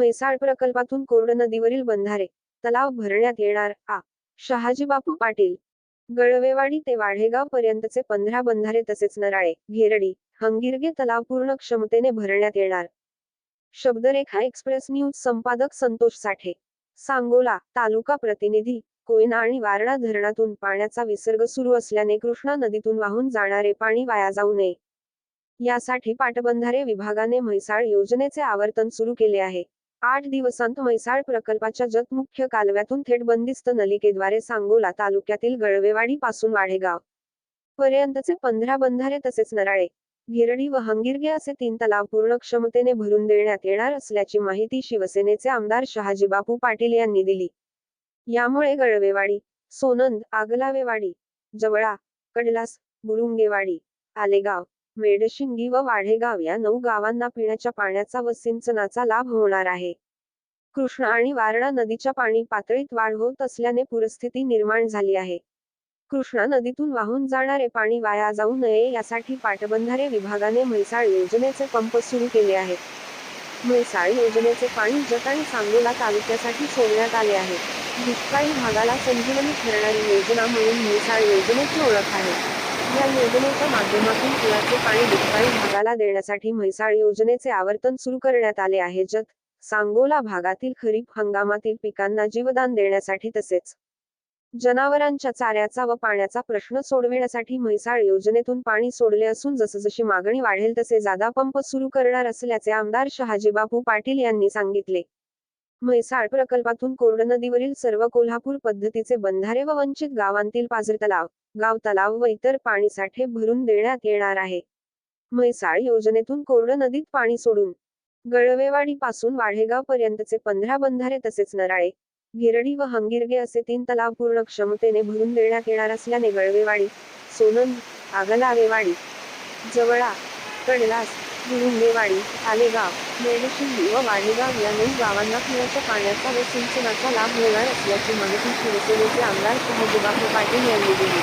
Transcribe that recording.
म्हैसाळ प्रकल्पातून कोरड नदीवरील बंधारे तलाव भरण्यात येणार. आ. शहाजीबापू पाटील. गळवेवाडी ते वाढेगाव पर्यंतचे पंधरा बंधारे तसेच नराळे घेरडी हंगिरगे तलाव पूर्ण क्षमतेने भरण्यात येणार. शब्दरेखा एक्सप्रेस न्यूज संपादक संतोष साठे. सांगोला तालुका प्रतिनिधी कोयना आणि वारणा धरणातून पाण्याचा विसर्ग सुरू असल्याने कृष्णा नदीतून वाहून जाणारे पाणी वाया जाऊ नये. यासाठी पाटबंधारे विभागाने म्हैसाळ योजनेचे आवर्तन सुरू केले आहे. आठ दिवसांत म्हैसाळ प्रकल्पाच्या जत मुख्य कालव्यातून थेट बंदिस्त नलिकेद्वारे सांगोला तालुक्यातील गळवेवाडी पासून वाढेगाव पर्यंतचे पंधरा बंधारे तसेच नराळे गिरडी व हंगिरगे असे तीन तलाव पूर्ण क्षमतेने भरून देण्यात येणार असल्याची माहिती शिवसेनेचे आमदार शहाजीबापू पाटील यांनी दिली. यामुळे गळवेवाडी सोनंद आगलावेवाडी जवळा कडलास बुरुंगेवाडी आलेगाव मेडशिंगी व वाढेगाव या नऊ गावांना पिण्याच्या पाण्याचा व सिंचनाचा लाभ होणार आहे. कृष्णा आणि वारणा नदीच्या पाणी पातळीत वाढ होत असल्याने पूरस्थिती निर्माण झाली आहे. कृष्णा नदीतून वाहून जाणारे पाणी वाया जाऊ नये यासाठी पाटबंधारे विभागाने म्हैसाळ योजनेचे पंप सुरू केले आहेत. म्हैसाळ योजनेचे पाणी जत आणि सांगोला तालुक्यासाठी सोडण्यात आले आहे. दुष्काळी भागाला संजीवनी ठरणारी योजना म्हणून म्हैसाळ योजनेची ओळख आहे. या योजनेच्या माध्यमातून पुराचे पाणी दुष्काळी भागाला देण्यासाठी म्हैसाळ योजनेचे आवर्तन सुरू करण्यात आले आहे. जत सांगोला भागातील खरीप हंगामातील पिकांना जीवदान देण्यासाठी तसेच जनावरांच्या चाऱ्याचा व पाण्याचा प्रश्न सोडविण्यासाठी म्हैसाळ योजनेतून पाणी सोडले असून जसजशी मागणी वाढेल तसे जादा पंप सुरू करणार असल्याचे आमदार शहाजीबापू पाटील यांनी सांगितले. म्हैसाळ प्रकल्पातून कोरड नदीवरील सर्व कोल्हापूर पद्धतीचे बंधारे व वंचित गावांतील पाझर तलाव गाव तलाव व इतर पाणीसाठे भरून देण्यात येणार आहे. म्हैसाळ योजनेतून कोरड नदीत पाणी सोडून गळवेवाडी पासून वाढेगाव पर्यंतचे पंधरा बंधारे तसेच नराळे गिरडी व हंगिरगे असे तीन तलाव पूर्ण क्षमतेने भरून देण्यात येणार असल्याने गळवेवाडी सोनंद आगलावेवाडी जवळा कडलास गुरुंगेवाडी आलेगाव मेडशिंगी व वाडेगाव या नऊ गावांना पिण्याच्या पाण्याचा व सिंचनाचा लाभ मिळणार असल्याची माहिती शिवसेनेचे आमदार शहाजीबापू पाटील यांनी दिली.